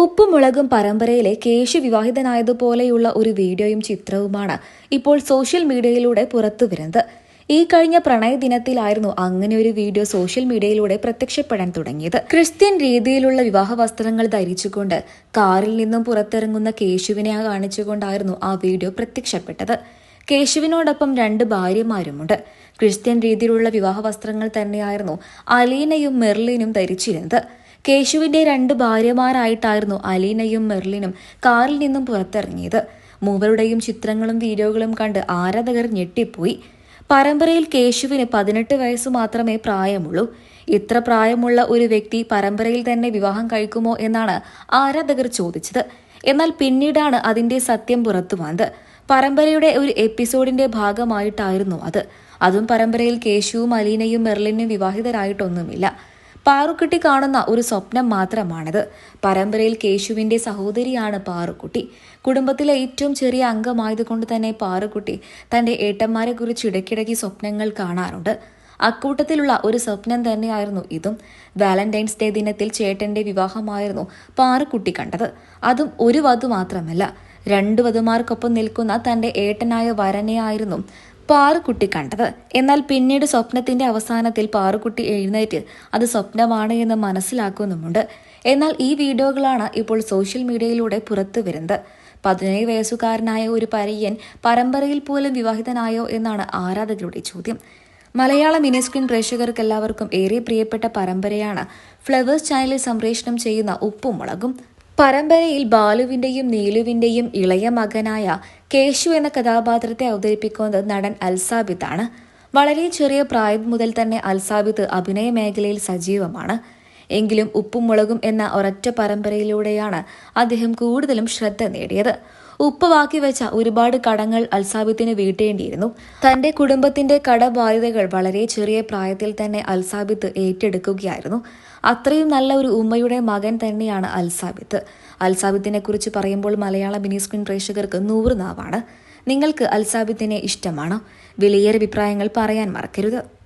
ഉപ്പുമുളകും പരമ്പരയിലെ കേശു വിവാഹിതനായതുപോലെയുള്ള ഒരു വീഡിയോയും ചിത്രവുമാണ് ഇപ്പോൾ സോഷ്യൽ മീഡിയയിലൂടെ പുറത്തുവരുന്നത് ഈ കഴിഞ്ഞ പ്രണയ ദിനത്തിലായിരുന്നു അങ്ങനെ ഒരു വീഡിയോ സോഷ്യൽ മീഡിയയിലൂടെ പ്രത്യക്ഷപ്പെടാൻ തുടങ്ങിയത്. ക്രിസ്ത്യൻ രീതിയിലുള്ള വിവാഹ വസ്ത്രങ്ങൾ ധരിച്ചുകൊണ്ട് കാറിൽ നിന്നും പുറത്തിറങ്ങുന്ന കേശുവിനെ കാണിച്ചുകൊണ്ടായിരുന്നു ആ വീഡിയോ പ്രത്യക്ഷപ്പെട്ടത്. കേശുവിനോടൊപ്പം രണ്ട് ഭാര്യമാരുമുണ്ട്. ക്രിസ്ത്യൻ രീതിയിലുള്ള വിവാഹ വസ്ത്രങ്ങൾ തന്നെയായിരുന്നു അലീനയും മെർലിനും ധരിച്ചിരുന്നത്. കേശുവിന്റെ രണ്ട് ഭാര്യമാരായിട്ടായിരുന്നു അലീനയും മെർലിനും കാറിൽ നിന്നും പുറത്തിറങ്ങിയത്. മൂവരുടെയും ചിത്രങ്ങളും വീഡിയോകളും കണ്ട് ആരാധകർ ഞെട്ടിപ്പോയി. പരമ്പരയിൽ കേശുവിന് പതിനെട്ട് വയസ്സ് മാത്രമേ പ്രായമുള്ളൂ. ഇത്ര പ്രായമുള്ള ഒരു വ്യക്തി പരമ്പരയിൽ തന്നെ വിവാഹം കഴിക്കുമോ എന്നാണ് ആരാധകർ ചോദിച്ചത്. എന്നാൽ പിന്നീടാണ് അതിന്റെ സത്യം പുറത്തു വന്നത്. പരമ്പരയുടെ ഒരു എപ്പിസോഡിന്റെ ഭാഗമായിട്ടായിരുന്നു അത്. അതും പരമ്പരയിൽ കേശുവും അലീനയും മെർലിനും വിവാഹിതരായിട്ടൊന്നുമില്ല. പാറുക്കുട്ടി കാണുന്ന ഒരു സ്വപ്നം മാത്രമാണത്. പരമ്പരയിൽ കേശുവിന്റെ സഹോദരിയാണ് പാറുക്കുട്ടി. കുടുംബത്തിലെ ഏറ്റവും ചെറിയ അംഗമായതുകൊണ്ട് തന്നെ പാറുക്കുട്ടി തന്റെ ഏട്ടന്മാരെ കുറിച്ച് ഇടയ്ക്കിടയ്ക്ക് സ്വപ്നങ്ങൾ കാണാറുണ്ട്. അക്കൂട്ടത്തിലുള്ള ഒരു സ്വപ്നം തന്നെയായിരുന്നു ഇതും. വാലന്റൈൻസ് ഡേ ദിനത്തിൽ ചേട്ടന്റെ വിവാഹമായിരുന്നു പാറുക്കുട്ടി കണ്ടത്. അതും ഒരു വധു മാത്രമല്ല രണ്ട് വധുമാർക്കൊപ്പം നിൽക്കുന്ന തന്റെ ഏട്ടനായ വരനെയായിരുന്നു പാറുക്കുട്ടി കണ്ടത്. എന്നാൽ പിന്നീട് സ്വപ്നത്തിന്റെ അവസാനത്തിൽ പാറുക്കുട്ടി എഴുന്നേറ്റ് അത് സ്വപ്നമാണ് എന്ന് മനസ്സിലാക്കുന്നുമുണ്ട്. എന്നാൽ ഈ വീഡിയോകളാണ് ഇപ്പോൾ സോഷ്യൽ മീഡിയയിലൂടെ പുറത്തു വരുന്നത്. പതിനേഴ് വയസ്സുകാരനായ ഒരു പരയ്യൻ പരമ്പരയിൽ പോലും വിവാഹിതനായോ എന്നാണ് ആരാധകരുടെ ചോദ്യം. മലയാള മിനി സ്ക്രീൻ പ്രേക്ഷകർക്ക് എല്ലാവർക്കും ഏറെ പ്രിയപ്പെട്ട പരമ്പരയാണ് ഫ്ലവേഴ്സ് ചാനലിൽ സംപ്രേഷണം ചെയ്യുന്ന ഉപ്പും മുളകും. പരമ്പരയിൽ ബാലുവിന്റെയും നീലുവിന്റെയും ഇളയ മകനായ കേശു എന്ന കഥാപാത്രത്തെ അവതരിപ്പിക്കുന്നത് നടൻ അൽസാബിത്താണ് വളരെ ചെറിയ പ്രായം മുതൽ തന്നെ അൽസാബിത്ത് അഭിനയ മേഖലയിൽ സജീവമാണ്. എങ്കിലും ഉപ്പും മുളകും എന്ന ഒരൊറ്റ പരമ്പരയിലൂടെയാണ് അദ്ദേഹം കൂടുതലും ശ്രദ്ധ നേടിയത്. ഉപ്പ് ബാക്കി വെച്ച ഒരുപാട് കടങ്ങൾ അൽസാബിത്തിന് വീട്ടേണ്ടിയിരുന്നു. തന്റെ കുടുംബത്തിന്റെ കടബാധ്യതകൾ വളരെ ചെറിയ പ്രായത്തിൽ തന്നെ അൽസാബിത്ത് ഏറ്റെടുക്കുകയായിരുന്നു. അത്രയും നല്ല ഒരു ഉമ്മയുടെ മകൻ തന്നെയാണ് അൽസാബിത്ത്. അൽസാബിത്തിനെ കുറിച്ച് പറയുമ്പോൾ മലയാള മിനി സ്ക്രീൻ പ്രേക്ഷകർക്ക് നൂറ് നാവാണ് നിങ്ങൾക്ക് അൽസാബിത്തിനെ ഇഷ്ടമാണോ? വിലയേറെ അഭിപ്രായങ്ങൾ പറയാൻ മറക്കരുത്.